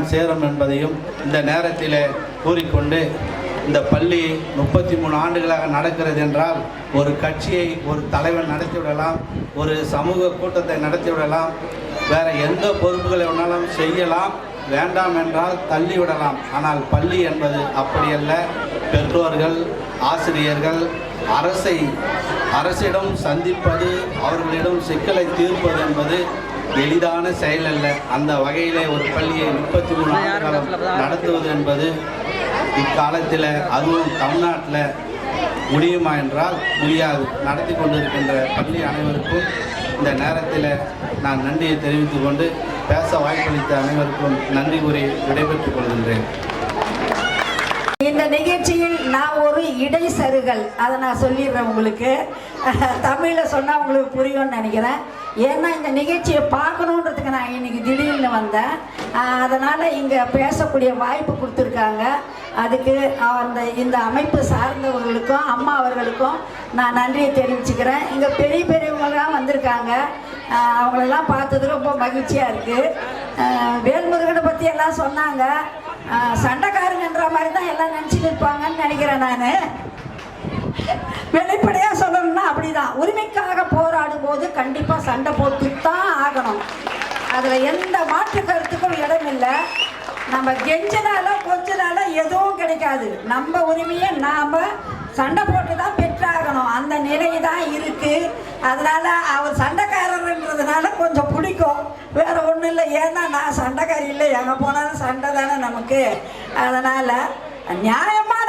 உங்களைத்தான் சேரும் என்பதையும் இந்த நேரத்தில் கூறிக்கொண்டு இந்த பள்ளி முப்பத்தி மூணு ஆண்டுகளாக நடக்கிறது என்றால் ஒரு கட்சியை ஒரு தலைவன் நடத்திவிடலாம் ஒரு சமூக கூட்டத்தை நடத்திவிடலாம் வேறு எந்த பொறுப்புகளை வேணாலும் செய்யலாம் வேண்டாம் என்றால் தள்ளிவிடலாம் ஆனால் பள்ளி என்பது அப்படியல்ல. பெற்றோர்கள் ஆசிரியர்கள் அரசை அரசிடம் சந்திப்பது அவர்களிடம் சிக்கலை தீர்ப்பது என்பது எளிதான செயல் அல்ல. அந்த வகையிலே ஒரு பள்ளியை முப்பத்தி மூணு ஆண்டு காலம் நடத்துவது என்பது இக்காலத்தில் அதுவும் தமிழ்நாட்டில் முடியுமா என்றால் முடியாது. நடத்தி கொண்டிருக்கின்ற பள்ளி அனைவருக்கும் இந்த நேரத்தில் நான் நன்றியை தெரிவித்துக் கொண்டு பேச வாய்ப்பளித்த அனைவருக்கும் நன்றி கூறி விடைபெற்றுக் கொள்கின்றேன். இந்த நிகழ்ச்சியில் நான் ஒரு இடைசருகல் அதை நான் சொல்லிடுறேன் உங்களுக்கு. தமிழில் சொன்னால் உங்களுக்கு புரியும்னு நினைக்கிறேன். ஏன்னா இந்த நிகழ்ச்சியை பார்க்கணுன்றதுக்கு நான் இன்னைக்கு திடீர்னு வந்தேன். அதனால் இங்கே பேசக்கூடிய வாய்ப்பு கொடுத்துருக்காங்க. அதுக்கு அந்த இந்த அமைப்பு சார்ந்தவர்களுக்கும் அம்மா அவர்களுக்கும் நான் நன்றியை தெரிவிச்சுக்கிறேன். இங்கே பெரிய பெரியவங்களாம் வந்திருக்காங்க. அவங்களெல்லாம் பார்த்தது ரொம்ப மகிழ்ச்சியாக இருக்குது வேல்முருகனை பற்றி எல்லாம் சொன்னாங்க. சண்டைக்காரங்கன்ற மாதிரி தான் எல்லாம் நினச்சிட்டு இருப்பாங்கன்னு நினைக்கிறேன் நான். வெளிப்படையாக சொல்லணும்னா அப்படிதான். உரிமைக்காக போராடும் போது கண்டிப்பாக சண்டை போட்டு தான் ஆகணும். அதில் எந்த மாற்று கருத்துக்கும் இடம் இல்லை. நம்ம கெஞ்சினால கொஞ்ச எதுவும் கிடைக்காது. நம்ம உரிமையை நாம் சண்டை போட்டு தான் பெற்றாகணும். அந்த நிலை தான் இருக்கு. அதனால அவர் சண்டைக்காரர்ன்றதுனால கொஞ்சம் பிடிக்கும். வேற ஒன்றும் இல்லை. ஏன்னா நான் சண்டைக்காரி இல்லை. எங்கே போனாலும் சண்டை தானே நமக்கு. அதனால நியாயமான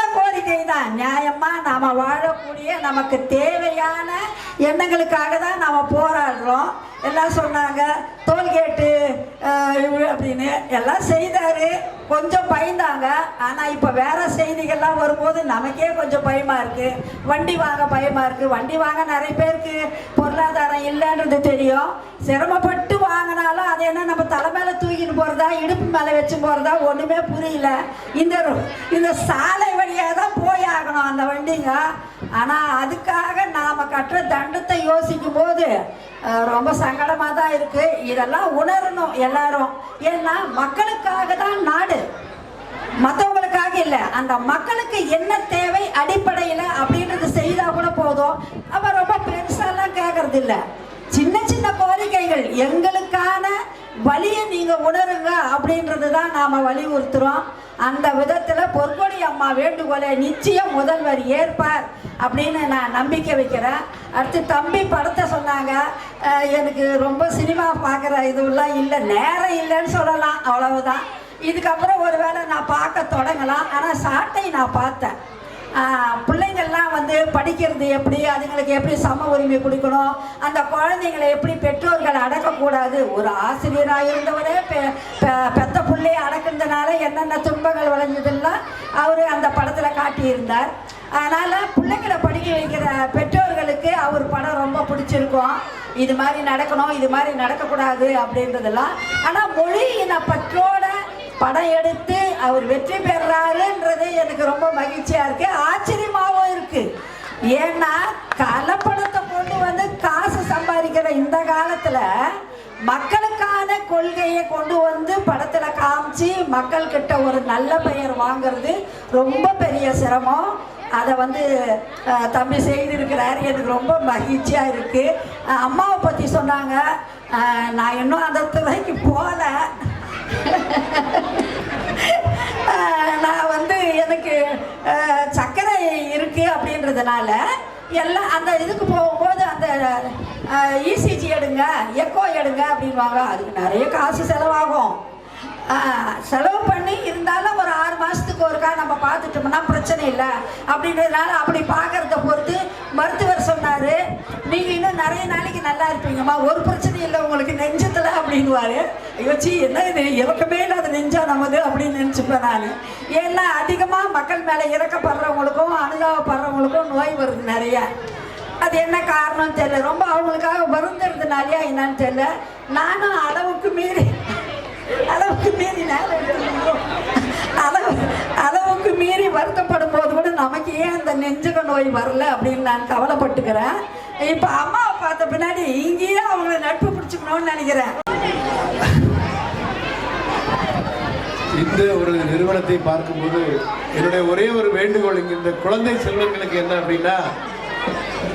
வாழ்க்கை தான் நியாயமா நாம வாழக்கூடிய நமக்கு தேவையான எண்ணங்களுக்காக தான் நாம போராடுறோம். எல்லாம் சொன்னாங்க? டோல்கேட்டு அப்படின்னு. எல்லாம் செய்தாரு. கொஞ்சம் பயந்தாங்க. ஆனா இப்ப வேற செய்திகள்லாம் வரும்போது நமக்கே கொஞ்சம் பயமா இருக்கு. வண்டி வாங்க பயமா இருக்கு. வண்டி வாங்க நிறைய பேருக்கு பொருளாதாரம் இல்லைன்றது தெரியும். சிரமப்பட்டு வாங்கினாலும் அது என்ன நம்ம தலை மேல தூக்கிட்டு போறதா இடுப்பு மேல வச்சு போறதா ஒண்ணுமே புரியல. இந்த இந்த சாலை தான் போய் ஆகணும் அந்த வண்டிங்க. ஆனால் அதுக்காக நாம் கட்டுற தண்டத்தை யோசிக்கும் போது ரொம்ப சங்கடமாக தான் இருக்குது இதெல்லாம் உணரணும் எல்லாரும். ஏன்னா மக்களுக்காக தான் நாடு. மற்றவங்களுக்காக இல்லை. அந்த மக்களுக்கு என்ன தேவை அடிப்படையில் அப்படின்றது செய்தால் கூட போதும். அப்போ ரொம்ப பெருசாலாம் கேட்கறது இல்லை சின்ன சின்ன கோரிக்கைகள் எங்களுக்கான வழியை நீங்கள் உணருங்க அப்படின்றது தான் நாம் வலியுறுத்துகிறோம் அந்த விதத்தில் பொற்கொடி அம்மா வேண்டுகோளை நிச்சயம் முதல்வர் ஏற்பார் அப்படின்னு நான் நம்பிக்கை வைக்கிறேன். அடுத்து தம்பி படத்தை சொன்னாங்க. எனக்கு ரொம்ப சினிமா பார்க்குற இதுவெல்லாம் இல்லை. நேரம் இல்லைன்னு சொல்லலாம். அவ்வளவுதான். இதுக்கப்புறம் ஒரு வேளை நான் பார்க்க தொடங்கலாம். ஆனால் சாட்டை நான் பார்த்தேன். பிள்ளைங்கள்லாம் வந்து படிக்கிறது எப்படி அதுங்களுக்கு எப்படி சம உரிமை கொடுக்கணும் அந்த குழந்தைங்களை எப்படி பெற்றோர்கள் அடக்கக்கூடாது? ஒரு ஆசிரியராக இருந்தவரே என்னென்ன துன்பங்கள் விளைஞ்சதெல்லாம் அவர் அந்த படத்தில் காட்டியிருந்தார். அதனால் பிள்ளைங்களை படிக்க வைக்கிற பெற்றோர்களுக்கு அவர் படம் ரொம்ப பிடிச்சிருக்கும். இது மாதிரி நடக்கணும் இது மாதிரி நடக்கக்கூடாது அப்படின்றதெல்லாம். ஆனால் மொழி இனப்பற்றோட படம் எடுத்து அவர் வெற்றி பெறாருன்றது எனக்கு ரொம்ப மகிழ்ச்சியாக இருக்குது ஆச்சரியமாகவும் இருக்குது ஏன்னா கலப்படத்தை கொண்டு வந்து காசு சம்பாதிக்கிற இந்த காலத்தில் மக்களுக்கான கொள்கையை கொண்டு வந்து படத்துல காமிச்சு மக்கள் கிட்ட ஒரு நல்ல பெயர் வாங்குறது ரொம்ப பெரிய சிரமம். அதை வந்து தம்பி செய்திருக்கிறார். எனக்கு ரொம்ப மகிழ்ச்சியா இருக்கு. அம்மாவை பத்தி சொன்னாங்க. நான் இன்னும் அந்த துறைக்கு போகல. நான் வந்து எனக்கு சர்க்கரை இருக்கு அப்படின்றதுனால எல்லாம் அந்த இதுக்கு போகும்போது அந்த இசிஜி எடுங்க. எக்கோ எடுங்க அப்படின்வாங்க அதுக்கு நிறைய காசு செலவாகும். செலவு பண்ணி இருந்தாலும் ஒரு ஆறு மாதத்துக்கு ஒருக்கா நம்ம பார்த்துட்டோம்னா பிரச்சனை இல்லை. அப்படின்றதுனால அப்படி பார்க்கறத பொறுத்து மருத்துவர் சொன்னார் நீங்கள் இன்னும் நிறைய நாளைக்கு நல்லா இருப்பீங்கம்மா. ஒரு பிரச்சனையும் இல்லை உங்களுக்கு நெஞ்சத்தில் அப்படின்வாரு யோசி என்ன இது? இறக்கமே இல்லாத நெஞ்சா நமது? அப்படின்னு நினச்சிப்பேன் நான். ஏன்னா அதிகமாக மக்கள் மேலே இறக்கப்படுறவங்களுக்கும் அனுதாபப்படுறவங்களுக்கும் நோய் வருது நிறைய. அது என்ன காரணம் தெரியல. ரொம்ப அவங்களுக்காக வருந்துறதுனாலயா என்னன்னு தெரியல. நானும் அளவுக்கு மீறி அளவுக்கு மீறி அளவு அளவுக்கு மீறி வருத்தப்படும் போது கூட நமக்கு ஏன் அந்த நெஞ்சுக நோய் வரல அப்படின்னு நான் கவலைப்பட்டுக்கிறேன். இப்ப அம்மாவை பார்த்த பின்னாடி இங்கேயே அவங்கள நட்பு பிடிச்சுக்கணும்னு நினைக்கிறேன். இந்த ஒரு நிறுவனத்தை பார்க்கும்போது என்னுடைய ஒரே ஒரு வேண்டுகோள் இங்க இந்த குழந்தை செல்வங்களுக்கு என்ன அப்படின்னா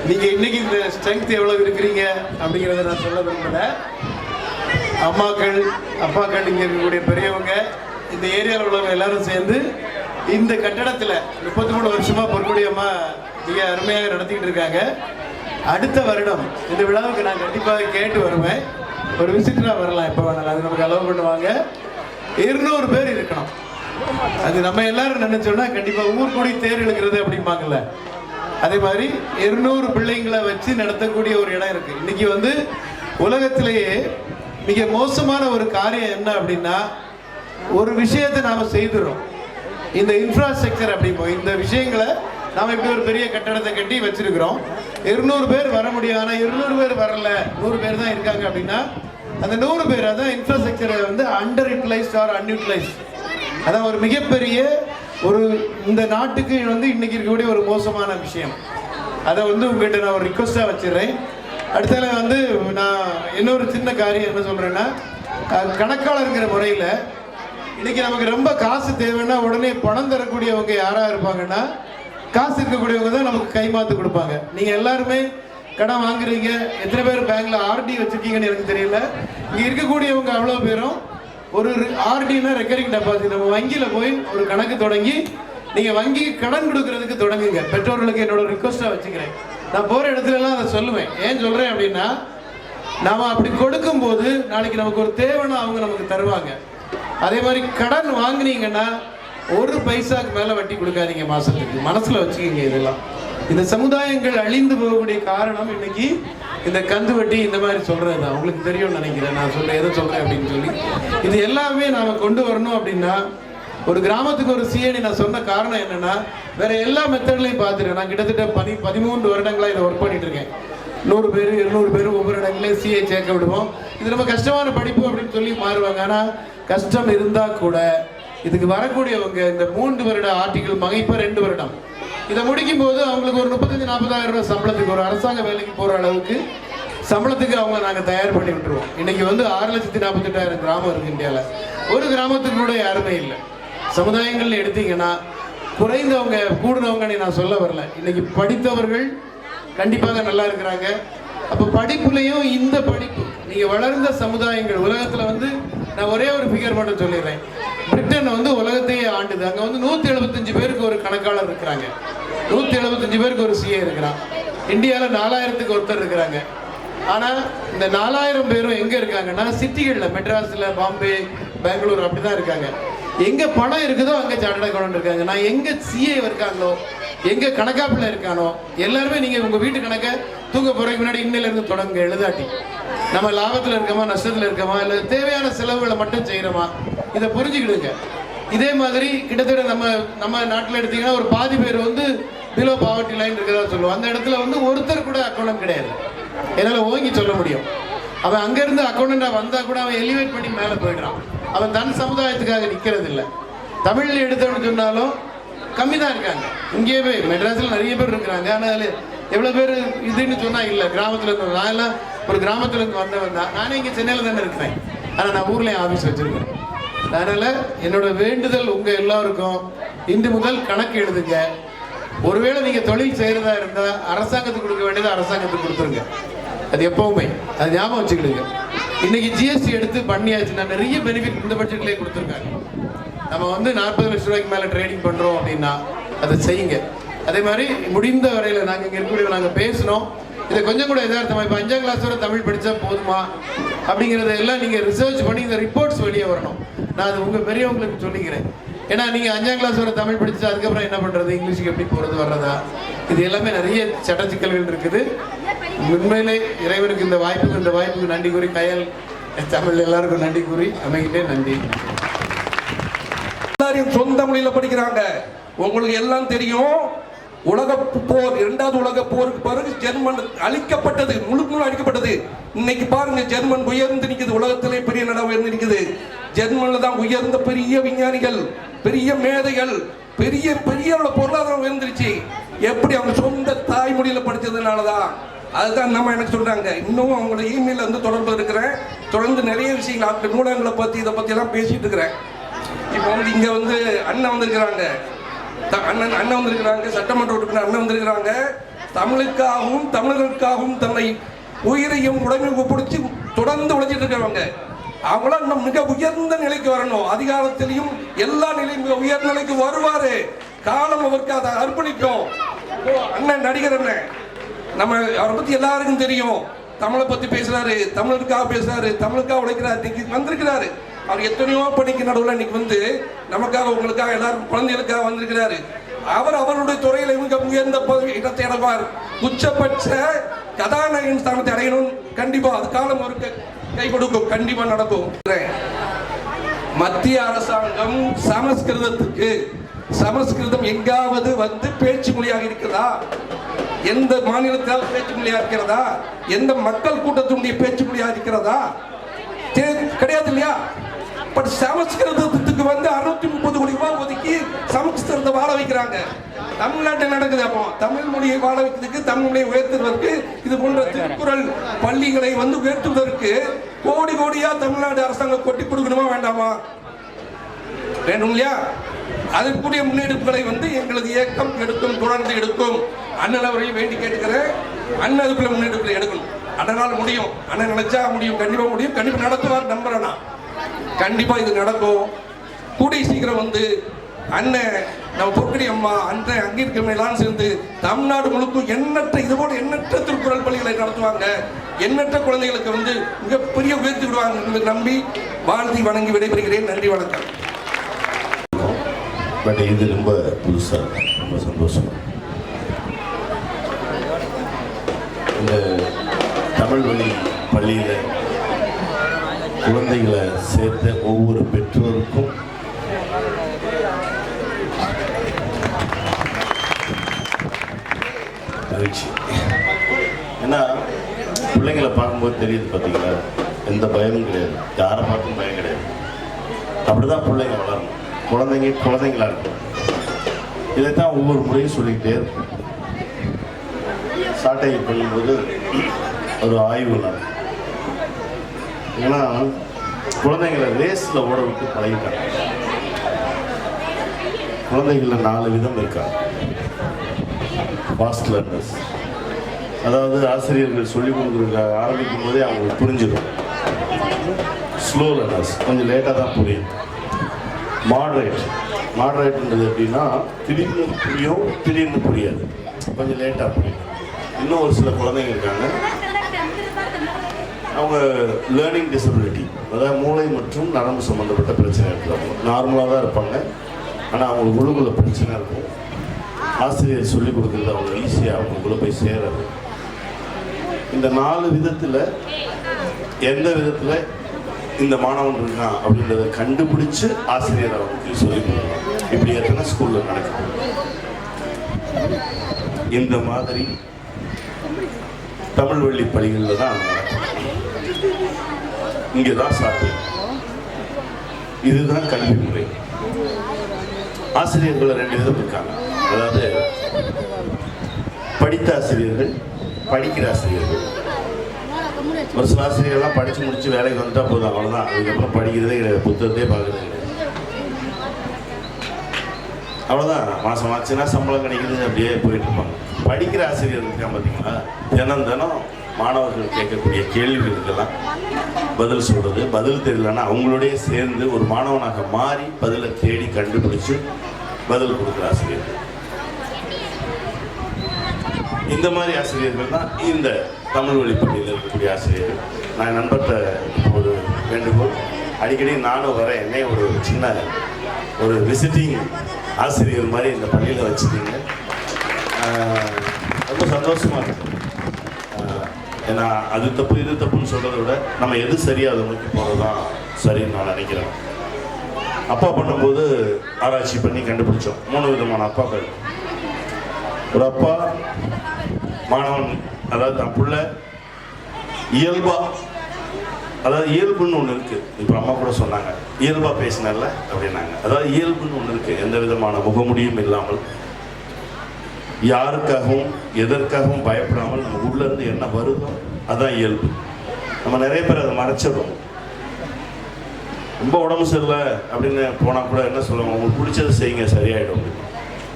நீங்க இன்னைக்கு இந்த ஸ்ட்ரென்த் எவ்வளவு இருக்கிறீங்க அப்படிங்கிறத நான் சொல்ல விரும்பல. அம்மாக்கள் அப்பாக்கள் இங்க இருக்கக்கூடிய பெரியவங்க இந்த ஏரியாவில் உள்ளவங்க எல்லாரும் சேர்ந்து இந்த கட்டடத்துல முப்பத்தி மூணு வருஷமா பொற்கொடி அம்மா மிக அருமையாக நடத்திக்கிட்டு இருக்காங்க. அடுத்த வருடம் இந்த விழாவுக்கு நான் கண்டிப்பாக கேட்டு வருவேன். ஒரு விசிட்டராக வரலாம் எப்போ வேணாலும். அது நமக்கு அலோவ் பண்ணுவாங்க. இருநூறு பேர் இருக்கணும். அது நம்ம எல்லாரும் நினைச்சோம்னா கண்டிப்பாக ஊர் கூடி தேர் இழுக்கிறது அப்படிம்பாங்கல்ல. அதே மாதிரி இருநூறு பிள்ளைங்களை வச்சு நடத்தக்கூடிய ஒரு இடம் இருக்கு. இன்னைக்கு வந்து உலகத்திலேயே மிக மோசமான ஒரு காரியம் என்ன அப்படின்னா ஒரு விஷயத்தை நாம செய்துறோம் இந்த இன்ஃப்ராஸ்ட்ரக்சர் அப்படிம்போம் இந்த விஷயங்களை நாம இப்படி ஒரு பெரிய கட்டடத்தை கட்டி வச்சிருக்கிறோம். இருநூறு பேர் வர முடியும். ஆனா இருநூறு பேர் வரல. நூறு பேர் தான் இருக்காங்க அப்படின்னா அந்த நூறு பேர் அதான் இன்ஃப்ராஸ்ட்ரக்சரை வந்து அண்டர் யூட்டிலைஸ்ட் ஆர் அன்யூட்டிலைஸ்ட் அதான் ஒரு மிகப்பெரிய ஒரு இந்த நாட்டுக்கு வந்து இன்னைக்கு இருக்கக்கூடிய ஒரு மோசமான விஷயம். அதை வந்து உங்ககிட்ட நான் ஒரு ரிக்வஸ்டாக வச்சிடுறேன். அடுத்தால வந்து நான் இன்னொரு சின்ன காரியம் என்ன சொல்கிறேன்னா அஹ், கணக்காளருங்கிற முறையில் இன்னைக்கு நமக்கு ரொம்ப காசு தேவைன்னா உடனே பணம் தரக்கூடியவங்க யாராக இருப்பாங்கன்னா காசு இருக்கக்கூடியவங்க தான் நமக்கு கைமாத்து கொடுப்பாங்க. நீங்கள் எல்லாருமே கடன் வாங்குறீங்க. எத்தனை பேர் பேங்க்ல ஆர்டி வச்சிருக்கீங்கன்னு எனக்கு தெரியல. இங்க இருக்கக்கூடியவங்க அவ்வளோ பேரும் ஒரு ஆர்டினா ரெக்கரிங் டெபாசிட் நம்ம வங்கியில் போய் ஒரு கணக்கு தொடங்கி நீங்க வங்கி கடன் கொடுக்கறதுக்கு தொடங்குங்க. பெற்றோர்களுக்கு என்னோட ரிக்வஸ்டா வச்சுக்கிறேன். நான் போற இடத்துல எல்லாம் அதை சொல்லுவேன். ஏன் சொல்றேன் அப்படின்னா நாம அப்படி கொடுக்கும்போது நாளைக்கு நமக்கு ஒரு தேவைன்னா அவங்க நமக்கு தருவாங்க. அதே மாதிரி கடன் வாங்குனீங்கன்னா ஒரு பைசாக்கு மேல வட்டி கொடுக்காதீங்க மாசத்துக்கு. மனசுல வச்சுக்கோங்க இதெல்லாம். இந்த சமுதாயங்கள் அழிந்து போகக்கூடிய காரணம் இன்னைக்கு இந்த கந்து வட்டி இந்த மாதிரி சொல்றது தான் உங்களுக்கு தெரியும்னு நினைக்கிறேன். நான் சொல்றேன். எதை சொல்றேன் அப்படின்னு சொல்லி. இது எல்லாமே நாம கொண்டு வரணும் அப்படின்னா ஒரு கிராமத்துக்கு ஒரு சிஏடி நான் சொன்ன காரணம் என்னன்னா வேற எல்லா மெத்தட்லையும் பார்த்துட்டேன். நான் கிட்டத்தட்ட பதி பதிமூன்று வருடங்களா இதை ஒர்க் பண்ணிட்டு இருக்கேன். நூறு பேர் இருநூறு பேர் ஒவ்வொரு இடங்களையும் சிஏ சேர்க்க விடுவோம். இது ரொம்ப கஷ்டமான படிப்பு அப்படின்னு சொல்லி மாறுவாங்க. ஆனால் கஷ்டம் இருந்தா கூட இதுக்கு வரக்கூடியவங்க இந்த மூன்று வருட ஆர்டிகிள் மகைப்ப ரெண்டு வருடம். இதை முடிக்கும் போது அவங்களுக்கு ஒரு முப்பத்தஞ்சு நாற்பதாயிரம் ரூபாய் சம்பளத்துக்கு ஒரு அரசாங்க வேலைக்கு போற அளவுக்கு சம்பளத்துக்கு அவங்க நாங்கள் தயார் பண்ணி விட்டுருவோம். இன்னைக்கு வந்து ஆறு லட்சத்தி நாற்பத்தெட்டாயிரம் கிராமம் இருக்கு இந்தியாவில் ஒரு கிராமத்துக்கு கூட யாருமே இல்லை. சமுதாயங்கள்னு எடுத்தீங்கன்னா குறைந்தவங்க கூடுனவங்கன்னு நான் சொல்ல வரல. இன்னைக்கு படித்தவர்கள் கண்டிப்பாக நல்லா இருக்கிறாங்க. அப்போ படிப்புலையும் இந்த படிப்பு நீங்கள் வளர்ந்த சமுதாயங்கள் உலகத்தில் வந்து நான் ஒரே ஒரு ஃபிகர் மட்டும் சொல்லிடுறேன். பிரிட்டன் வந்து உலகத்தையே ஆண்டுது. அங்கே வந்து நூற்றி எழுபத்தஞ்சு பேருக்கு ஒரு கணக்காளர் இருக்கிறாங்க. நூற்றி எழுபத்தஞ்சு பேருக்கு ஒரு சிஏ இருக்கிறான். இந்தியாவில் நாலாயிரத்துக்கு ஒருத்தர் இருக்கிறாங்க. ஆனால் இந்த நாலாயிரம் பேரும் எங்கே இருக்காங்கன்னா சிட்டிகளில் மெட்ராஸில் பாம்பே பெங்களூர் அப்படி தான் இருக்காங்க. எங்கே பணம் இருக்குதோ அங்கே சார்ட்டர்ட் அக்கௌண்ட் இருக்காங்க. நான் எங்கே சிஏ இருக்காங்களோ எங்கே கணக்காப்பில் இருக்கானோ எல்லாருமே நீங்கள் உங்கள் வீட்டு கணக்கை தூங்க போகிறதுக்கு முன்னாடி இன்னிலேருந்து தொடங்க எழுதாட்டி. நம்ம லாபத்தில் இருக்கோமா நஷ்டத்தில் இருக்கோமா இல்லை தேவையான செலவுகளை மட்டும் செய்கிறோமா இதை புரிஞ்சுக்கிடுங்க. இதே மாதிரி கிட்டத்தட்ட நம்ம நம்ம நாட்டில் எடுத்தீங்கன்னா ஒரு பாதி பேர் வந்து பிலோ பாவர்ட்டி லைன் இருக்கிறதா சொல்லுவோம். அந்த இடத்துல வந்து ஒருத்தர் கூட அக்கௌண்ட் கிடையாது. என்னால் ஓங்கி சொல்ல முடியும். அவன் அங்கேருந்து அக்கௌண்டண்டா வந்தால் கூட அவன் எலிவேட் பண்ணி மேலே போயிடுறான். அவன் தன் சமுதாயத்துக்காக நிற்கிறது இல்லை தமிழில் எடுத்தவன்னு சொன்னாலும் கம்மி தான் இருக்காங்க. இங்கேயே போய் மெட்ராஸில் நிறைய பேர் இருக்கிறாங்க. ஆனால் அதில் எவ்வளோ பேர் இதுன்னு சொன்னால் இல்லை கிராமத்தில் இருந்தவங்க. நான் எல்லாம் ஒரு கிராமத்துல இருந்து வந்தவன் தான். நானே இங்க சென்னையில தானே இருக்கேன். ஆனா நான் ஊர்லயும் ஆபீஸ் வச்சிருக்கேன். அதனால என்னோட வேண்டுதல் உங்க எல்லாருக்கும் இன்று முதல் கணக்கு எழுதுங்க. ஒருவேளை நீங்க தொழில் செய்யறதா இருந்தா அரசாங்கத்துக்கு கொடுக்க வேண்டியது அரசாங்கத்துக்கு கொடுத்துருங்க. அது எப்பவுமே. அது ஞாபகம் வச்சுக்கிடுங்க. இன்னைக்கு ஜிஎஸ்டி எடுத்து பண்ணியாச்சுன்னா நிறைய பெனிஃபிட் இந்த பட்ஜெட்லேயே கொடுத்துருக்காங்க. நம்ம வந்து நாற்பது லட்ச ரூபாய்க்கு மேல ட்ரேடிங் பண்றோம் அப்படின்னா அதை செய்யுங்க. அதே மாதிரி முடிந்த வரையில நாங்க இங்க இருக்கக்கூடிய நாங்க பேசணும். இதை கொஞ்சம் கூட எதார்த்தமா இப்போ அஞ்சாம் கிளாஸ் வரை தமிழ் படித்தா போதுமா? அப்படிங்கிறத எல்லாம் நீங்கள் ரிசர்ச் பண்ணி இந்த ரிப்போர்ட்ஸ் வெளியே வரணும். நான் அது உங்கள் பெரியவங்களுக்கு சொல்லிக்கிறேன். ஏன்னா நீங்கள் அஞ்சாம் கிளாஸ் வரை தமிழ் படிச்சா அதுக்கப்புறம் என்ன பண்ணுறது இங்கிலீஷுக்கு எப்படி போகிறது வர்றதா? இது எல்லாமே நிறைய சட்ட சிக்கல்கள் இருக்குது. உண்மையிலே இறைவனுக்கு இந்த வாய்ப்புக்கு இந்த வாய்ப்புக்கு நன்றி கூறி கயல் தமிழ் எல்லாருக்கும் நன்றி கூறி அமைகிட்டே நன்றி. எல்லாரையும் சொந்த மொழியில் படிக்கிறாங்க. உங்களுக்கு எல்லாம் தெரியும். உலக போர் இரண்டாவது உலக போருக்கு பிறகு ஜெர்மன் அழிக்கப்பட்டது முழு முழு அழிக்கப்பட்டது. இன்னைக்கு பாருங்க ஜெர்மன் உயர்ந்து நிற்குது உலகத்திலே பெரிய நடம் உயர்ந்து நிற்குது ஜெர்மன்ல தான் உயர்ந்த பெரிய விஞ்ஞானிகள் பெரிய மேதைகள் பெரிய பெரிய பொருளாதாரம் உயர்ந்துருச்சு. எப்படி அவங்க சொந்த தாய்மொழியில படிச்சதுனால தான் அதுதான் நம்ம எனக்கு சொல்றாங்க. இன்னும் அவங்கள இமெயில் வந்து தொடர்பு இருக்கிறேன். தொடர்ந்து நிறைய விஷயங்கள் நூலகங்களை பற்றி இதை பற்றி எல்லாம் பேசிட்டு இருக்கிறேன். இப்போ வந்து இங்கே வந்து அண்ணன் வந்திருக்கிறாங்க. அண்ணன் அண்ணன் வந்திருக்கிறாங்க சட்டமன்ற உறுப்பினர் அண்ணன் வந்திருக்கிறாங்க. தமிழுக்காகவும் தமிழர்களுக்காகவும் தன்னை உயிரையும் உடமையும் ஒப்படைச்சு தொடர்ந்து உழைச்சிட்டு இருக்கிறவங்க. அவங்களாம் இன்னும் மிக உயர்ந்த நிலைக்கு வரணும். அதிகாரத்திலையும் எல்லா நிலையும் மிக உயர்ந்த நிலைக்கு வருவாரு. காலம் அவருக்கு அதை அர்ப்பணிக்கும். அண்ணன் நடிகர் அண்ணன். நம்ம அவரை பத்தி எல்லாருக்கும் தெரியும். தமிழை பத்தி பேசுறாரு தமிழருக்காக பேசுறாரு தமிழுக்காக உழைக்கிறாரு இன்னைக்கு வந்திருக்கிறாரு. அவர் எத்தனையோ பணிக்கு நடுவில் இன்னைக்கு வந்து நமக்காக உங்களுக்காக எல்லாரும் குழந்தைகளுக்காக வந்திருக்கிறாரு. அவர் அவருடைய துறையில் இவங்க உயர்ந்த பதவி இடத்தை அடைவார். உச்சபட்ச கதாநாயகன் ஸ்தானத்தை அடையணும். கண்டிப்பா அது காலம் அவருக்கு கை கொடுக்கும். கண்டிப்பா நடக்கும். மத்திய அரசாங்கம் சமஸ்கிருதத்துக்கு சமஸ்கிருதம் எங்காவது வந்து பேச்சு மொழியாக இருக்கிறதா? எந்த மாநிலத்தால் பேச்சு மொழியாக இருக்கிறதா? எந்த மக்கள் கூட்டத்தினுடைய பேச்சு மொழியாக இருக்கிறதா? கிடையாது இல்லையா? பட் சமஸ்கிருதத்துக்கு வந்து அறுநூத்தி முப்பது கோடி ரூபாய் ஒதுக்கி சமஸ்கிருதத்தை வாழ வைக்கிறாங்க. தமிழ்நாட்டில் நடக்குது அப்போ. தமிழ் மொழியை வாழ வைக்கிறதுக்கு தமிழ் மொழியை உயர்த்துவதற்கு இது போன்ற திருக்குறள் பள்ளிகளை வந்து உயர்த்துவதற்கு கோடி கோடியா தமிழ்நாடு அரசாங்கம் கொட்டி கொடுக்கணுமா வேண்டாமா? வேண்டும் இல்லையா? அதற்குரிய முன்னெடுப்புகளை வந்து எங்களது இயக்கம் எடுக்கும் தொடர்ந்து எடுக்கும். அண்ணன் அவரையும் வேண்டி கேட்டுக்கிறேன். அண்ணன் அதுக்குள்ள முன்னெடுப்புகளை எடுக்கணும். அண்ணனால் முடியும். அண்ணன் நினைச்சா முடியும். கண்டிப்பா முடியும். கண்டிப்பாக நடத்துவார் நம்புறேன் கண்டிப்பாக கண்டிப்பா இது நடக்கும். கூடிய சீக்கிரம் வந்து அண்ணன் நம்ம பொற்கடி அம்மா அன்றை அங்கே இருக்கிற எல்லாம் சேர்ந்து தமிழ்நாடு முழுக்கும் எண்ணற்ற இது போல எண்ணற்ற திருக்குறள் பள்ளிகளை நடத்துவாங்க. எண்ணற்ற குழந்தைகளுக்கு வந்து மிகப்பெரிய உயர்த்தி விடுவாங்க என்று நம்பி வாழ்த்தி வணங்கி விடைபெறுகிறேன். நன்றி வணக்கம். பட் இது ரொம்ப புதுசாக ரொம்ப சந்தோஷம். இந்த தமிழ் வழி பள்ளியில் குழந்தைகளை சேர்த்த ஒவ்வொரு பெற்றோருக்கும் மகிழ்ச்சி. ஏன்னா பிள்ளைங்களை பார்க்கும்போது தெரியுது பார்த்தீங்களா எந்த பயமும் கிடையாது. யாரை பார்த்தும் பயம் கிடையாது. அப்படிதான் பிள்ளைங்க வளரணும். குழந்தைங்க குழந்தைங்களா இருக்கும் இதைத்தான் ஒவ்வொரு முறையும் சொல்லிக்கிட்டே இருக்கும். சாட்டை பண்ணும்போது ஒரு ஆய்வு நடக்கும் ஏன்னா குழந்தைங்களை ரேஸில் ஓட விட்டு பழகிட்டாங்க. குழந்தைங்கள நாலு விதம் இருக்காங்க. ஃபாஸ்ட் லேர்னர்ஸ் அதாவது ஆசிரியர்கள் சொல்லிக் கொடுக்குற ஆரம்பிக்கும் போதே அவங்களுக்கு புரிஞ்சிடும். ஸ்லோ லேர்னர்ஸ் கொஞ்சம் லேட்டாக தான் புரியும். மாட்ரேட் மாட்ரேட்ன்றது எப்படின்னா திடீர்னு புரியும் திடீர்னு புரியாது. கொஞ்சம் லேட்டாக புரியும். இன்னும் ஒரு சில குழந்தைங்க இருக்காங்க. அவங்க லேர்னிங் டிசபிலிட்டி அதாவது மூளை மற்றும் நரம்பு சம்மந்தப்பட்ட பிரச்சனை இருக்கிறவங்க நார்மலாக தான் இருப்பாங்க. ஆனால் அவங்களுக்கு உள்ளுக்குள்ள பிரச்சனை இருக்கும். ஆசிரியர் சொல்லிக் கொடுக்குறது அவங்க ஈஸியாக அவங்களுக்குள்ள போய் சேராது. இந்த நாலு விதத்தில் எந்த விதத்தில் இந்த மாணவன் இருக்கான் அப்படின்றத கண்டுபிடிச்சு ஆசிரியர் அவங்களுக்கு சொல்லிக் கொடுக்கலாம் இப்படி எத்தனை ஸ்கூலில் நடக்குது? இந்த மாதிரி தமிழ் வழி பள்ளிகளில் தான் நடக்கும் இங்கே தான் சாத்தியம். இதுதான் கல்வி முறை. ஆசிரியர்கள் ரெண்டு விதம் இருக்காங்க. அதாவது படித்த ஆசிரியர்கள் படிக்கிற ஆசிரியர்கள். ஒரு சில ஆசிரியர்கள்லாம் படித்து முடித்து வேலைக்கு வந்துட்டா போதும் அவ்வளோதான் அதுக்கப்புறம் படிக்கிறதே கிடையாது. புத்தகத்தையே பார்க்குறது கிடையாது. அவ்வளோதான் மாதம் ஆச்சுன்னா சம்பளம் கிடைக்குது அப்படியே போயிட்டு இருப்பாங்க. படிக்கிற ஆசிரியர் இருக்கான் பார்த்தீங்களா தினம் தினம் மாணவர்கள் கேட்கக்கூடிய கேள்விகளுக்கெல்லாம் பதில் சொல்கிறது பதில் தெரியலன்னா அவங்களோடய சேர்ந்து ஒரு மாணவனாக மாறி பதிலை தேடி கண்டுபிடிச்சு பதில் கொடுக்குற ஆசிரியர்கள். இந்த மாதிரி ஆசிரியர்கள் தான் இந்த தமிழ் வழி பள்ளியில் இருக்கக்கூடிய ஆசிரியர்கள். நான் நண்பர்கிட்ட ஒரு வேண்டுகோள். அடிக்கடி நானும் வரேன். என்னை ஒரு சின்ன ஒரு விசிட்டிங் ஆசிரியர் மாதிரி இந்த பள்ளியில் வச்சுருக்கீங்க ரொம்ப சந்தோஷமாக இருக்குது ஏன்னா அது தப்பு இது தப்புன்னு சொல்கிறத விட நம்ம எது சரியாக அதை நோக்கி போகிறது தான் சரின்னு நான் நினைக்கிறேன். அப்பா பண்ணும்போது ஆராய்ச்சி பண்ணி கண்டுபிடிச்சோம். மூணு விதமான அப்பாக்கள். ஒரு அப்பா மாணவன் அதாவது தன் புள்ள இயல்பா அதாவது இயல்புன்னு ஒன்று இருக்குது இப்போ அம்மா கூட சொன்னாங்க இயல்பாக பேசினல்ல அப்படின்னாங்க. அதாவது இயல்புன்னு ஒன்று இருக்குது எந்த விதமான முகமுடியும் இல்லாமல் யாருக்காகவும் எதற்காகவும் பயப்படாமல் நம்ம உள்ளேருந்து என்ன வருதோ அதான் இயல்பு. நம்ம நிறைய பேர் அதை மறைச்சிடுறோம். ரொம்ப உடம்பு சரியில்லை அப்படின்னு போனால் கூட என்ன சொல்லுவாங்க உங்களுக்கு பிடிச்சது செய்யுங்க சரியாயிடும். அப்படின்னு.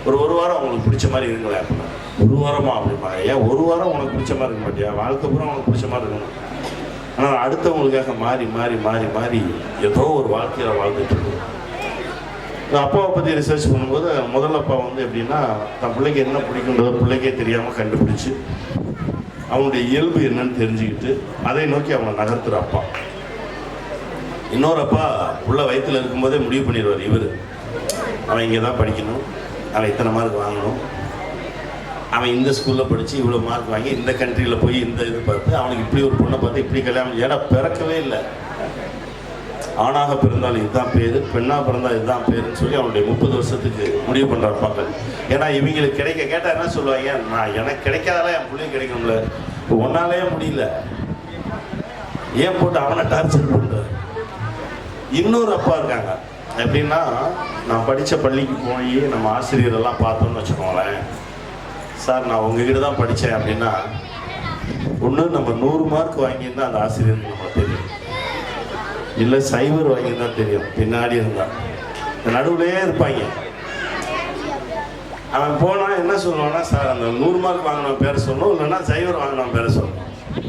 ஒரு ஒரு வாரம் உங்களுக்கு பிடிச்ச மாதிரி இருங்களேன் அப்படின்னா ஒரு வாரமா? அப்படிமா ஏன் ஒரு வாரம் உனக்கு பிடிச்ச மாதிரி இருக்க மாட்டியா? வாழ்க்கை பூரா உனக்கு பிடிச்ச மாதிரி இருக்கணும். ஆனால் அடுத்தவங்களுக்காக மாறி மாறி மாறி மாறி ஏதோ ஒரு வாழ்க்கையில் வாழ்ந்துட்டு இருக்கணும் அப்பாவை பற்றி ரிசர்ச் பண்ணும்போது முதல் அப்பா வந்து எப்படின்னா தன் பிள்ளைக்கு என்ன பிடிக்குன்றதை பிள்ளைக்கே தெரியாமல் கண்டுபிடிச்சு அவனுடைய இயல்பு என்னன்னு தெரிஞ்சுக்கிட்டு அதை நோக்கி அவனை நகர்த்துற அப்பா. இன்னொரு அப்பா உள்ள வயிற்றில் இருக்கும்போதே முடிவு பண்ணிடுவார் இவர். அவன் இங்கே தான் படிக்கணும் அவன் இத்தனை மார்க் வாங்கணும். அவன் இந்த ஸ்கூலில் படித்து இவ்வளோ மார்க் வாங்கி இந்த கண்ட்ரியில் போய் இந்த இது பார்த்து அவனுக்கு இப்படி ஒரு பொண்ணை பார்த்து இப்படி கல்யாணம் ஏடா பிறக்கவே இல்லை. ஆணாக பிறந்தால் இதுதான் பேர் பெண்ணாக பிறந்தால் இதுதான் பேருன்னு சொல்லி அவனுடைய முப்பது வருஷத்துக்கு முடிவு பண்ணுற அப்பாக்கள் ஏன்னா இவங்களுக்கு கிடைக்க கேட்டால் என்ன சொல்லுவாங்க? நான் எனக்கு கிடைக்காதால என் பிள்ளைங்க கிடைக்கணும்ல ஒன்னாலேயே முடியல. ஏன் போட்டு அவனை டார்ச்சர் பண்ணுற இன்னொரு அப்பா இருக்காங்க. எப்படின்னா நான் படித்த பள்ளிக்கு போய் நம்ம ஆசிரியரெல்லாம் பார்த்தோம்னு வச்சுக்கோங்களேன். சார் நான் உங்ககிட்ட தான் படித்தேன் அப்படின்னா ஒன்று நம்ம நூறு மார்க் வாங்கியிருந்தால் அந்த ஆசிரியர் நம்ம தெரியும். இல்லை சைவர் வாங்கியிருந்தா தெரியும். பின்னாடி இருந்தான் நடுவுலேயே இருப்பாங்க. அவன் போனால் என்ன சொல்லுவான்னா சார் அந்த நூறு மார்க் வாங்கின பேரை சொல்லணும் இல்லைன்னா சைவர் வாங்கின பேரை சொல்லணும்.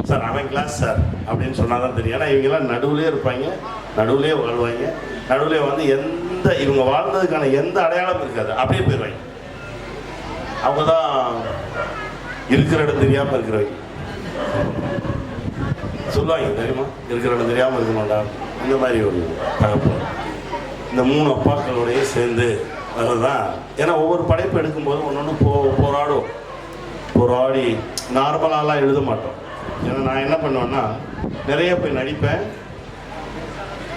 சார் அவன் கிளாஸ் சார் அப்படின்னு சொன்னாதான் தெரியும். ஏன்னா இவங்கெல்லாம் நடுவுலயே இருப்பாங்க நடுவுலேயே வாழ்வாங்க. நடுவில் வந்து எந்த இவங்க வாழ்ந்ததுக்கான எந்த அடையாளமும் இருக்காது. அப்படியே போயிடுவாங்க அவங்க தான் இருக்கிற இடம் தெரியாமல் இருக்கிறவங்க. சொல்லுவாங்க தெரியுமா? இருக்கிற இடம் தெரியாம இருக்கணும்டா இந்த மாதிரி ஒரு தகப்பு. இந்த மூணு அப்பாக்களோடய சேர்ந்து வர்றதுதான். ஏன்னா ஒவ்வொரு படைப்பு எடுக்கும்போது ஒன்று ஒன்று போ போராடும். போராடி நார்மலாலாம் எழுத மாட்டோம். ஏன்னா நான் என்ன பண்ணுவேன்னா நிறைய போய் நடிப்பேன்.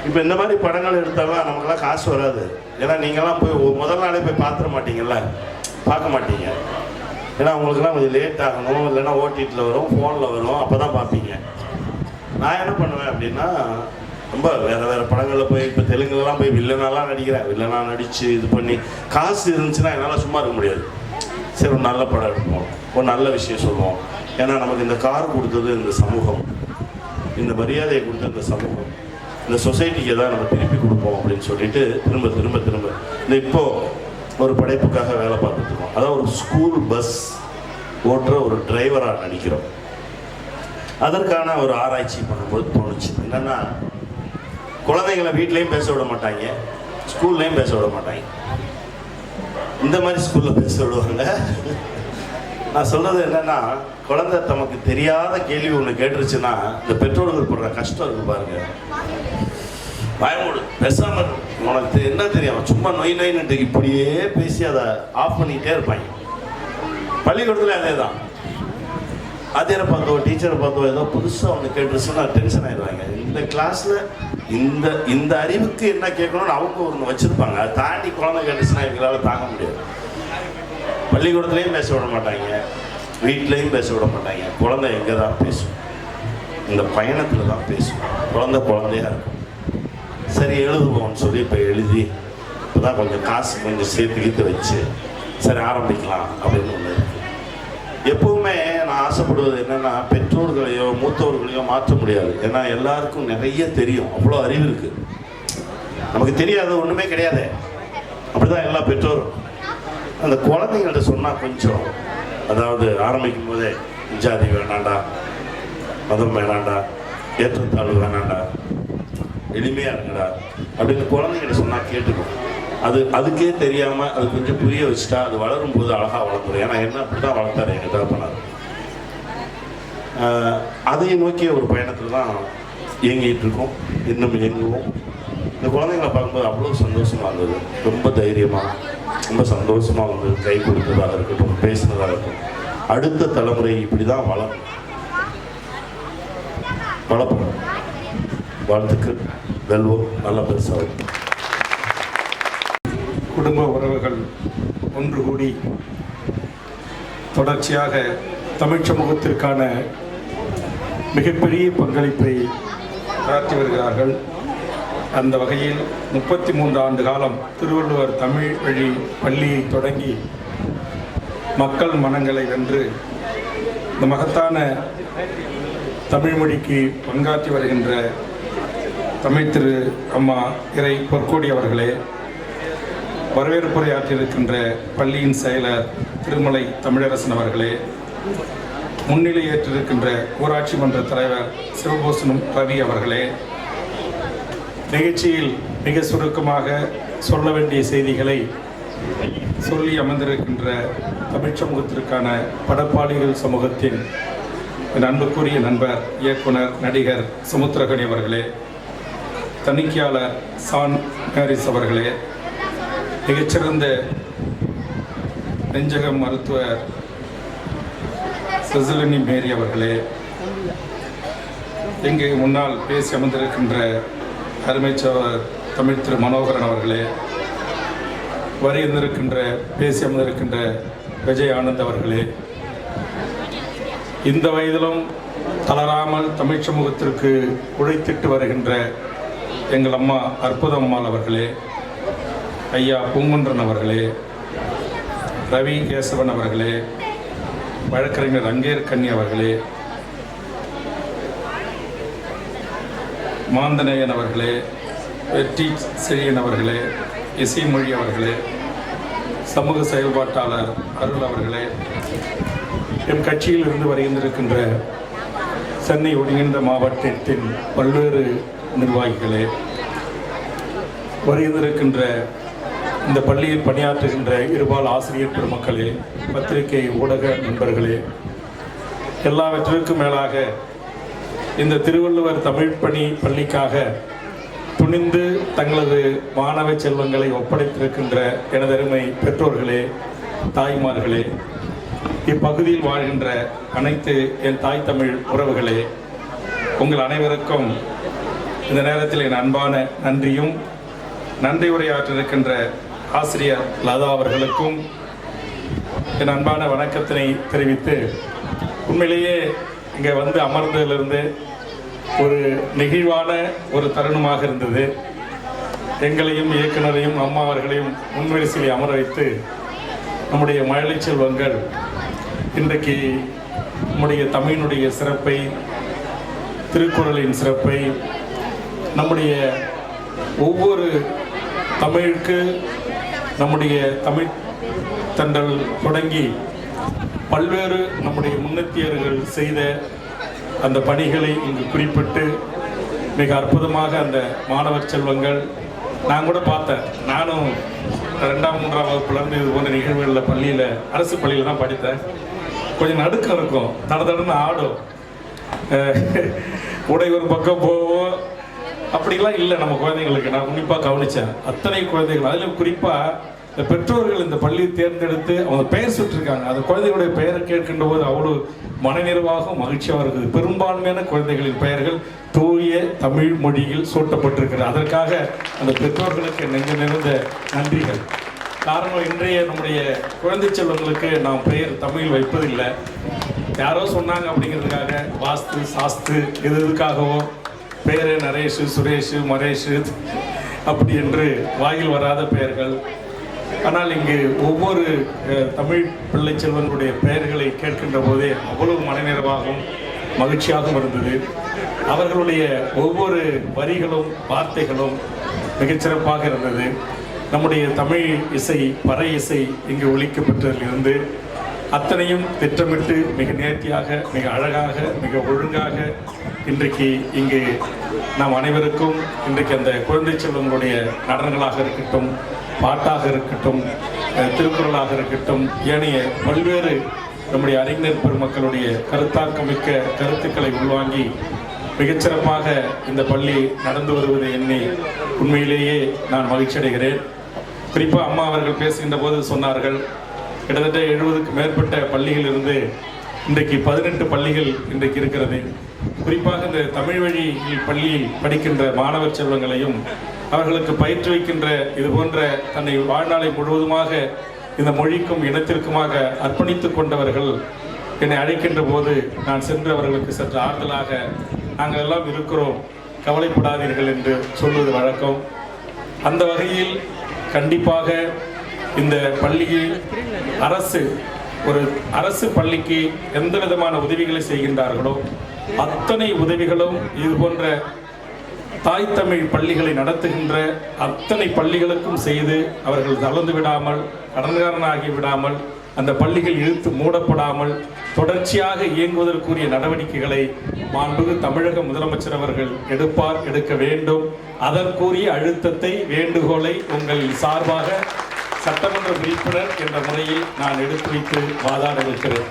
இப்போ இந்த மாதிரி படங்கள் எடுத்தாலும் நமக்கெல்லாம் காசு வராது. ஏன்னா நீங்கள்லாம் போய் முதல் நாளே போய் பார்த்துட மாட்டீங்கல்ல? பார்க்க மாட்டீங்க. ஏன்னா உங்களுக்குலாம் கொஞ்சம் லேட் ஆகணும். இல்லைன்னா ஓடிடியில் வரும் ஃபோனில் வரும். அப்போ தான் பார்ப்பீங்க. நான் என்ன பண்ணுவேன் அப்படின்னா ரொம்ப வேற வேற படங்களில் போய் இப்போ தெலுங்குலலாம் போய் வில்லனாலாம் நடிக்கிறேன். வில்லனா நடித்து இது பண்ணி காசு இருந்துச்சுன்னா என்னால் சும்மா இருக்க முடியாது. சரி ஒரு நல்ல படம் எடுப்போம். ஒரு நல்ல விஷயம் சொல்லுவோம். ஏன்னா நமக்கு இந்த கார் கொடுத்தது இந்த சமூகம். இந்த மரியாதையை கொடுத்த இந்த சமூகம். இந்த சொசைட்டிக்கு தான் நம்ம திருப்பி கொடுப்போம் அப்படின்னு சொல்லிட்டு திரும்ப திரும்ப திரும்ப. இந்த இப்போது ஒரு படைப்புக்காக வேலை பார்த்துட்டு இருக்கோம். அதாவது ஒரு ஸ்கூல் பஸ் ஓட்டுற ஒரு டிரைவராக நடிக்கிறோம். அதற்கான ஒரு ஆராய்ச்சி பண்ணும்போது தோணுச்சு. என்னன்னா குழந்தைங்களை வீட்லேயும் பேச விட மாட்டாங்க ஸ்கூல்லையும் பேச விட மாட்டாங்க. இந்த மாதிரி ஸ்கூலில் பேச விடுவாங்க. நான் சொல்றது என்னன்னா குழந்தை தமக்கு தெரியாத கேள்வி ஒன்று கேட்டுருச்சுன்னா இந்த பெற்றோர்கள் படுற கஷ்டம் இருக்கு பாருங்க. பயமுடு பேசாம உனக்கு என்ன தெரியும்? சும்மா நொய் நொய்னுட்டு இப்படியே பேசி அதை ஆஃப் பண்ணிக்கிட்டே இருப்பாங்க. பள்ளிக்கூடத்துல அதே தான் ஆத்தியரை பார்த்தோ டீச்சரை பார்த்தோ ஏதோ புதுசாக அவங்க கேட்டுருச்சுன்னா டென்ஷன் ஆயிடுவாங்க. இந்த கிளாஸில் இந்த இந்த அறிவுக்கு என்ன கேட்கணும்னு அவங்க ஒன்று வச்சுருப்பாங்க. அதை தாண்டி குழந்தை கேட்டுச்சுன்னா எங்களால் தாங்க முடியாது. பள்ளிக்கூடத்துலேயும் பேச விட மாட்டாங்க. வீட்லேயும் பேச விட மாட்டாங்க. குழந்தை எங்கே தான் பேசும்? இந்த பயணத்தில் தான் பேசும். குழந்தை குழந்தையா இருக்கும். சரி எழுதுவோம்னு சொல்லி இப்போ எழுதி இப்போ தான் கொஞ்சம் காசு கொஞ்சம் சேர்த்து கீத்து வச்சு சரி ஆரம்பிக்கலாம் அப்படின்னு ஒன்று எப்பவுமே நான் ஆசைப்படுவது என்னன்னா பெற்றோர்களையோ மூத்தவர்களையோ மாற்ற முடியாது. ஏன்னா எல்லாருக்கும் நிறைய தெரியும். அவ்வளோ அறிவு இருக்கு. நமக்கு தெரியாத ஒன்றுமே கிடையாது. அப்படிதான் எல்லா பெற்றோரும். அந்த குழந்தைங்கள்ட்ட சொன்னால் கொஞ்சம் அதாவது ஆரம்பிக்கும் போதே ஜாதி வேணாண்டா மதம் வேணாண்டா ஏற்றத்தாழ்வு வேணாண்டா எளிமையா இருக்கடா அப்படின்னு குழந்தைங்கிட்ட சொன்னா கேட்டுக்கும். அது அதுக்கே தெரியாம அது கொஞ்சம் புரிய வச்சுட்டா அது வளரும் போது அழகா வளர்ந்துடும் ஏன்னா என்ன அப்படிதான் வளர்த்தாரு எங்க தகப்பனார் அதையும் அதை நோக்கிய ஒரு பயணத்தில் தான் இயங்கிட்டு இருக்கோம். இன்னும் இயங்குவோம். இந்த குழந்தைங்களை பார்க்கும்போது அவ்வளோ சந்தோஷமா இருந்தது. ரொம்ப தைரியமா ரொம்ப சந்தோஷமா வந்து கை கொடுத்ததாக இருக்கட்டும் பேசுனதாக இருக்கட்டும். அடுத்த தலைமுறை இப்படி தான் வளரும் வளர்ப்போம். வாழ்த்துக்கள். வெல்வோம். நல்ல பெருசாகும். குடும்ப உறவுகள் ஒன்று கூடி தொடர்ச்சியாக தமிழ் சமூகத்திற்கான மிகப்பெரிய பங்களிப்பை ஆற்றி வருகிறார்கள். அந்த வகையில் முப்பத்தி மூன்று ஆண்டு காலம் திருவள்ளுவர் தமிழ் வழி பள்ளியை தொடங்கி மக்கள் மனங்களை வென்று இந்த மகத்தான தமிழ்மொழிக்கு பங்காற்றி வருகின்ற தமிழ் திரு அம்மா இறை பொற்கோடி அவர்களே வரவேற்புரையாற்றியிருக்கின்ற பள்ளியின் செயலர் திருமலை தமிழரசன் அவர்களே முன்னிலை ஏற்றிருக்கின்ற ஊராட்சி மன்ற தலைவர் சிவபோசனம் ரவி அவர்களே நிகழ்ச்சியில் மிக சுருக்கமாக சொல்ல வேண்டிய செய்திகளை சொல்லி அமர்ந்திருக்கின்ற தமிழ் சமூகத்திற்கான படப்பாளிகள் சமூகத்தின் அன்புக்குரிய நண்பர் இயக்குனர் நடிகர் சமுத்திரகனி அவர்களே தணிக்கையாளர் சான் ஹாரிஸ் அவர்களே மிகச்சிறந்த நெஞ்சக மருத்துவர் செசிலினி மேரி அவர்களே இங்கு முன்னால் பேசி அமர்ந்திருக்கின்ற அருமைச்சவர் தமிழ் திரு மனோகரன் அவர்களே வரி பேசி அமர்ந்திருக்கின்ற விஜய் ஆனந்த் அவர்களே இந்த வயதிலும் தளராமல் தமிழ் சமூகத்திற்கு உழைத்திட்டு வருகின்ற எங்கள் அம்மா அற்புதம்மாள் அவர்களே ஐயா பூங்குன்றன் அவர்களே ரவி கேசவன் அவர்களே வழக்கறிஞர் ரங்கேர் கன்னி அவர்களே மாந்தநேயன் அவர்களே வெற்றி செழியன் அவர்களே இசைமொழி அவர்களே சமூக செயல்பாட்டாளர் அருள் அவர்களே எம் கட்சியில் இருந்து வருகின்றிருக்கின்ற சென்னை ஒருங்கிணைந்த மாவட்டத்தின் பல்வேறு நிர்வாகிகளே வருகின்றிருக்கின்ற இந்த பள்ளியில் பணியாற்றுகின்ற இருபால் ஆசிரியர் பெருமக்களே பத்திரிகை ஊடக நண்பர்களே எல்லாவற்றிற்கும் மேலாக இந்த திருவள்ளுவர் தமிழ் பணி பள்ளிக்காக துணிந்து தங்களது மாணவ செல்வங்களை ஒப்படைத்திருக்கின்ற எனதருமை பெற்றோர்களே தாய்மார்களே இப்பகுதியில் வாழ்கின்ற அனைத்து என் தாய் தமிழ் உறவுகளே உங்கள் அனைவருக்கும் இந்த நேரத்தில் என் அன்பான நன்றியும் நன்றி உரையாற்றிருக்கின்ற ஆசிரியர் லதா அவர்களுக்கும் என் அன்பான வணக்கத்தினை தெரிவித்து உண்மையிலேயே இங்கே வந்து அமர்ந்ததிலிருந்து ஒரு நெகிழ்வான ஒரு தருணமாக இருந்தது. எங்களையும் இயக்குனரையும் அம்மா அவர்களையும் முன்வரிசையில் அமர வைத்து நம்முடைய மழலை செல்வங்கள் இன்றைக்கு நம்முடைய தமிழினுடைய சிறப்பை திருக்குறளின் சிறப்பை நம்முடைய ஒவ்வொரு தமிழுக்கு நம்முடைய தமிழ் தண்டல் தொடங்கி பல்வேறு நம்முடைய முன்னத்தியர்கள் செய்த அந்த பணிகளை இங்கு குறிப்பிட்டு மிக அற்புதமாக அந்த மாணவர் செல்வங்கள் நான் கூட பார்த்தேன். நானும் ரெண்டாம் மூன்றாம் வகுப்புலேருந்து இது போன்ற நிகழ்வுகளில் பள்ளியில் அரசு பள்ளியில் தான் படித்தேன். கொஞ்சம் நடுக்கம் இருக்கும். தட தடன்னு ஆடும் உடை ஒரு பக்கம் போவோம் அப்படிலாம் இல்லை நம்ம குழந்தைங்களுக்கு. நான் உன்னிப்பாக கவனித்தேன் அத்தனை குழந்தைகள் அதிலும் குறிப்பாக இந்த பெற்றோர்கள் இந்த பள்ளியை தேர்ந்தெடுத்து அவங்க பெயர் சுட்டிருக்காங்க. அந்த குழந்தைகளுடைய பெயரை கேட்கின்ற போது அவ்வளோ மனநிறைவாகவும் மகிழ்ச்சியாக இருக்குது. பெரும்பான்மையான குழந்தைகளின் பெயர்கள் தூய தமிழ் மொழியில் சூட்டப்பட்டிருக்கிறது. அதற்காக அந்த பெற்றோர்களுக்கு நெஞ்ச நிறைந்த நன்றிகள். காரணம் இன்றைய நம்முடைய குழந்தை செல்வங்களுக்கு நாம் பெயர் தமிழ் வைப்பதில்லை. யாரோ சொன்னாங்க அப்படிங்கிறதுக்காக வாஸ்து சாஸ்து எது எதுக்காகவோ பேரு நரேஷு சுரேஷு மரேஷு அப்படி என்று வாயில் வராத பெயர்கள். ஆனால் இங்கு ஒவ்வொரு தமிழ் பிள்ளை செல்வனுடைய பெயர்களை கேட்கின்ற போதே அவ்வளவு மனநிறைவாகவும் மகிழ்ச்சியாகவும் இருந்தது. அவர்களுடைய ஒவ்வொரு வரிகளும் வார்த்தைகளும் மிகச்சிறப்பாக இருந்தது. நம்முடைய தமிழ் இசை பறை இசை இங்கு ஒழிக்கப்பட்டதிலிருந்து அத்தனையும் திட்டமிட்டு மிக நேர்த்தியாக மிக அழகாக மிக ஒழுங்காக இன்றைக்கு இங்கு நாம் அனைவருக்கும் இன்றைக்கு அந்த குழந்தை செல்வங்களுடைய நடனங்களாக இருக்கட்டும் பாட்டாக இருக்கட்டும் திருக்குறளாக இருக்கட்டும் ஏனைய பல்வேறு நம்முடைய அறிஞர் பெருமக்களுடைய கருத்தாக்கமிக்க கருத்துக்களை உள்வாங்கி மிகச்சிறப்பாக இந்த பள்ளி நடந்து வருவதை எண்ணி உண்மையிலேயே நான் மகிழ்ச்சி அடைகிறேன் குறிப்பாக அம்மா அவர்கள் பேசுகின்ற போது சொன்னார்கள் கிட்டத்தட்ட எழுபதுக்கு மேற்பட்ட பள்ளிகள் இருந்து இன்றைக்கு பதினெட்டு பள்ளிகள் இன்றைக்கு இருக்கிறது. குறிப்பாக இந்த தமிழ் வழி பள்ளியில் படிக்கின்ற மாணவர் செல்வங்களையும் அவர்களுக்கு பயிற்றுவிக்கின்ற இது போன்ற தன்னை வாழ்நாளை முழுவதுமாக இந்த மொழிக்கும் இனத்திற்குமாக அர்ப்பணித்துக் கொண்டவர்கள் என்னை அழைக்கின்ற போது நான் சென்று அவர்களுக்கு சற்று ஆறுதலாக நாங்கள் எல்லாம் இருக்கிறோம். கவலைப்படாதீர்கள் என்று சொல்வது வழக்கம். அந்த வகையில் கண்டிப்பாக இந்த பள்ளியில் அரசு ஒரு அரசு பள்ளிக்கு எந்த விதமான உதவிகளை செய்கின்றார்களோ அத்தனை உதவிகளும் இது போன்ற தாய் தமிழ் பள்ளிகளை நடத்துகின்ற அத்தனை பள்ளிகளுக்கும் செய்து அவர்கள் தளர்ந்து விடாமல் கடன்காரனாகி விடாமல் அந்த பள்ளிகள் இழுத்து மூடப்படாமல் தொடர்ச்சியாக இயங்குவதற்குரிய நடவடிக்கைகளை மாண்புகு தமிழக முதலமைச்சர் அவர்கள் எடுப்பார் எடுக்க வேண்டும். அதற்குரிய அழுத்தத்தை வேண்டுகோளை உங்கள் சார்பாக சட்டமன்ற உறுப்பினர் என்ற முறையில் நான் எடுத்து வைத்து வாதாடவிருக்கிறேன்.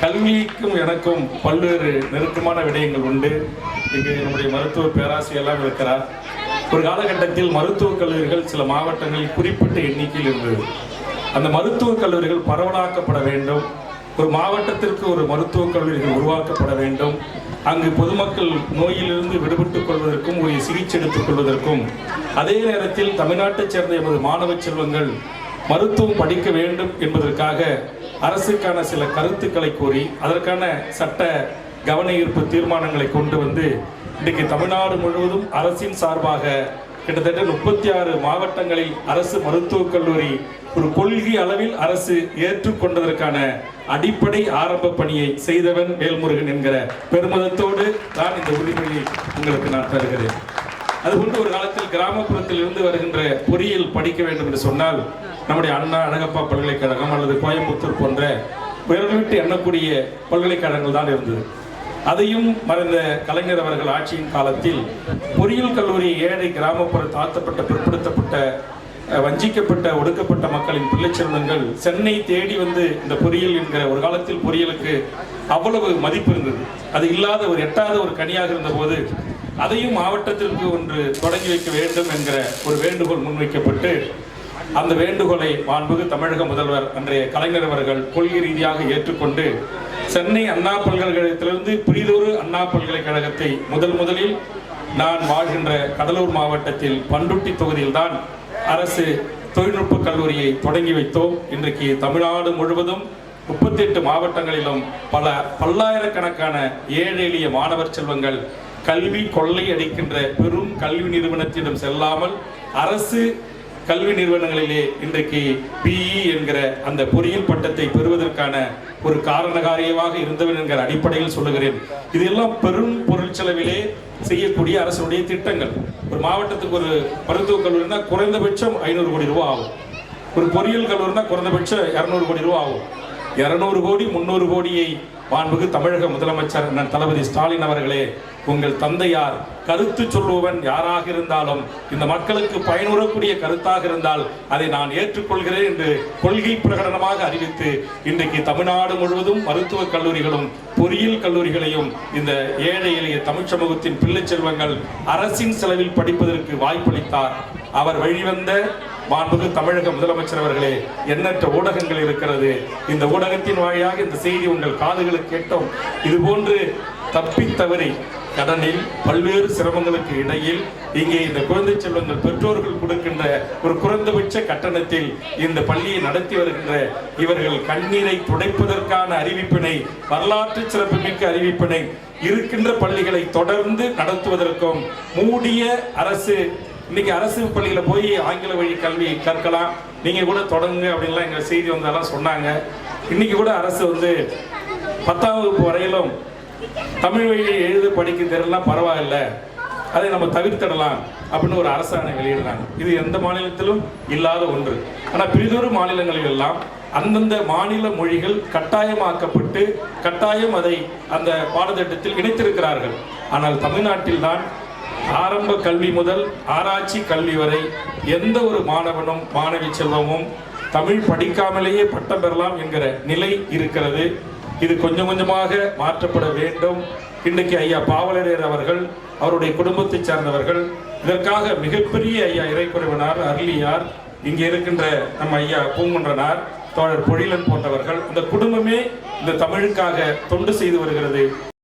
கல்விக்கும் எனக்கும் பல்வேறு நெருக்கமான விடயங்கள் உண்டு. இங்கு நம்முடைய மருத்துவ பேராசிரியெல்லாம் இருக்கிறார். ஒரு காலகட்டத்தில் மருத்துவக் கல்லூரிகள் சில மாவட்டங்களில் குறிப்பிட்ட எண்ணிக்கையில் இருந்தது. அந்த மருத்துவக் கல்லூரிகள் பரவலாக்கப்பட வேண்டும். ஒரு மாவட்டத்திற்கு ஒரு மருத்துவக் கல்லூரிகள் உருவாக்கப்பட வேண்டும். அங்கு பொதுமக்கள் நோயிலிருந்து விடுபட்டுக் கொள்வதற்கும் ஒரு சிகிச்சை எடுத்துக் கொள்வதற்கும். அதே நேரத்தில் தமிழ்நாட்டைச் சேர்ந்த எமது மாணவ செல்வங்கள் மருத்துவம் படிக்க வேண்டும் என்பதற்காக அரசுக்கான சில கருத்துக்களை கூறி அதற்கான சட்ட கவன ஈர்ப்பு தீர்மானங்களை கொண்டு வந்து இன்றைக்கு தமிழ்நாடு முழுவதும் அரசின் சார்பாக கிட்டத்தட்ட முப்பத்தி ஆறு மாவட்டங்களில் அரசு மருத்துவக் கல்லூரி ஒரு கொள்கை அளவில் அரசு ஏற்றுக்கொண்டதற்கான அடிப்படை ஆரம்ப பணியை செய்தவன் வேல்முருகன் என்கிற பெருமிதத்தோடு தான் இந்த உரிமையை உங்களுக்கு நான் தருகிறேன். அதுபோன்று ஒரு காலத்தில் கிராமப்புறத்தில் இருந்து வருகின்ற பொறியியல் படிக்க வேண்டும் என்று சொன்னால் நம்முடைய அண்ணா அழகப்பா பல்கலைக்கழகம் அல்லது கோயம்புத்தூர் போன்ற விரல் எண்ணக்கூடிய பல்கலைக்கழகங்கள் தான் இருந்தது. அதையும் மறைந்த கலைஞர் அவர்கள் ஆட்சியின் காலத்தில் பொறியியல் கல்லூரி ஏழை கிராமப்புற தாழ்த்தப்பட்ட பிற்படுத்தப்பட்ட வஞ்சிக்கப்பட்ட ஒடுக்கப்பட்ட மக்களின் பிள்ளைச்செல்வங்கள் சென்னை தேடி வந்து இந்த பொறியியல் என்கிற ஒரு காலத்தில் பொறியியலுக்கு அவ்வளவு மதிப்பு இருந்தது. அது இல்லாத ஒரு எட்டாத ஒரு கனியாக இருந்தபோது அதையும் மாவட்டத்திற்கு ஒன்று தொடங்கி வைக்க வேண்டும் என்கிற ஒரு வேண்டுகோள் முன்வைக்கப்பட்டு அந்த வேண்டுகோளை மாண்புகு தமிழக முதல்வர் அன்றைய கலைஞர் அவர்கள் கொள்கை ரீதியாக ஏற்றுக்கொண்டு சென்னை அண்ணா பல்கலைக்கழகத்திலிருந்து பிரிதொரு அண்ணா பல்கலைக்கழகத்தை முதல் முதலில் நான் வாழ்கின்ற கடலூர் மாவட்டத்தில் பண்டுட்டி தொகுதியில்தான் அரசு தொழில்நுட்ப கல்லூரியை தொடங்கி வைத்தோம். இன்றைக்கு தமிழ்நாடு முழுவதும் முப்பத்தி எட்டு மாவட்டங்களிலும் பல பல்லாயிரக்கணக்கான ஏழை எளிய மாணவர் செல்வங்கள் கல்வி கொள்ளை அடிக்கின்ற பெரும் கல்வி நிறுவனத்திடம் செல்லாமல் அரசு கல்வி நிறுவனங்களிலே இன்றைக்கு பிஇ என்கிற அந்த பொறியியல் பட்டத்தை பெறுவதற்கான ஒரு காரணகாரியமாக இருந்தவன் என்கிற அடிப்படையில் சொல்லுகிறேன். இதெல்லாம் பெரும் பொருள் செலவிலே செய்யக்கூடிய அரசுடைய திட்டங்கள். ஒரு மாவட்டத்துக்கு ஒரு மருத்துவக் கல்லூரினா குறைந்தபட்சம் ஐநூறு கோடி ரூபா ஆகும். ஒரு பொறியியல் கல்லூரினா குறைந்தபட்சம் இரநூறு கோடி ரூபா ஆகும். இருநூறு கோடி முந்நூறு கோடியை மாண்புக்கு தமிழக முதலமைச்சர் அண்ணன் தளபதி ஸ்டாலின் அவர்களே உங்கள் தந்தையார் கருத்து சொல்லுவன் யாராக இருந்தாலும் இந்த மக்களுக்கு பயனுறக்கூடிய கருத்தாக இருந்தால் அதை நான் ஏற்றுக்கொள்கிறேன் என்று கொள்கை பிரகடனமாக அறிவித்து இன்றைக்கு தமிழ்நாடு முழுவதும் மருத்துவக் கல்லூரிகளும் பொறியியல் கல்லூரிகளையும் இந்த ஏழை எளிய தமிழ் சமூகத்தின் பிள்ளை செல்வங்கள் அரசின் செலவில் படிப்பதற்கு வாய்ப்பளித்தார். அவர் வழிவந்த மாண்புக்கு தமிழக முதலமைச்சர் அவர்களே எண்ணற்ற ஊடகங்கள் இருக்கிறது. இந்த ஊடகத்தின் வாயிலாக இந்த செய்தி உங்கள் காதுகளுக்கு கேட்டோம் இது போன்று தப்பி தவறி கடனில் பல்வேறு சிரமங்களுக்கு இடையில் இங்கே இந்த குழந்தை செல்வங்கள் பெற்றோர்கள் கொடுக்கின்ற ஒரு குறைந்தபட்ச கட்டணத்தில் இந்த பள்ளியை நடத்தி வருகின்ற இவர்கள் கண்ணீரை துடைப்பதற்கான அறிவிப்பினை வரலாற்று சிறப்புமிக்க அறிவிப்பினை இருக்கின்ற பள்ளிகளை தொடர்ந்து நடத்துவதற்கும் மூடிய அரசு இன்னைக்கு அரசு பள்ளியில் போய் ஆங்கில வழி கல்வி கற்கலாம். நீங்கள் கூட தொடங்குங்க அப்படின்லாம் எங்கள் செய்தி வந்தெல்லாம் சொன்னாங்க. இன்னைக்கு கூட அரசு வந்து பத்தாம் வகுப்பு வரையிலும் தமிழ் வழியை எழுத படிக்க தெரியலாம் பரவாயில்ல. அதை நம்ம தவிர்த்திடலாம் அப்படின்னு ஒரு அரசாணை வெளியிடுறாங்க. இது எந்த மாநிலத்திலும் இல்லாத ஒன்று. ஆனால் பிரிதொரு மாநிலங்களில் எல்லாம் அந்தந்த மாநில மொழிகள் கட்டாயமாக்கப்பட்டு கட்டாயம் அதை அந்த பாடத்திட்டத்தில் இணைத்திருக்கிறார்கள். ஆனால் தமிழ்நாட்டில்தான் ஆரம்ப கல்வி முதல் ஆராய்ச்சி கல்வி வரை எந்த ஒரு மாணவனும் மாணவி செல்வமும் தமிழ் படிக்காமலேயே பட்டம் பெறலாம் என்கிற நிலை இருக்கிறது. இது கொஞ்சம் கொஞ்சமாக மாற்றப்பட வேண்டும். இன்றைக்கு ஐயா பாவலரேர் அவர்கள் அவருடைய குடும்பத்தைச் சார்ந்தவர்கள் இதற்காக மிகப்பெரிய ஐயா இறைக்குறைவனார் அருளியார் இங்கே இருக்கின்ற நம்ம ஐயா பூங்குன்றனார் தோழர் பொழிலன் போன்றவர்கள் இந்த குடும்பமே இந்த தமிழுக்காக தொண்டு செய்து வருகிறது.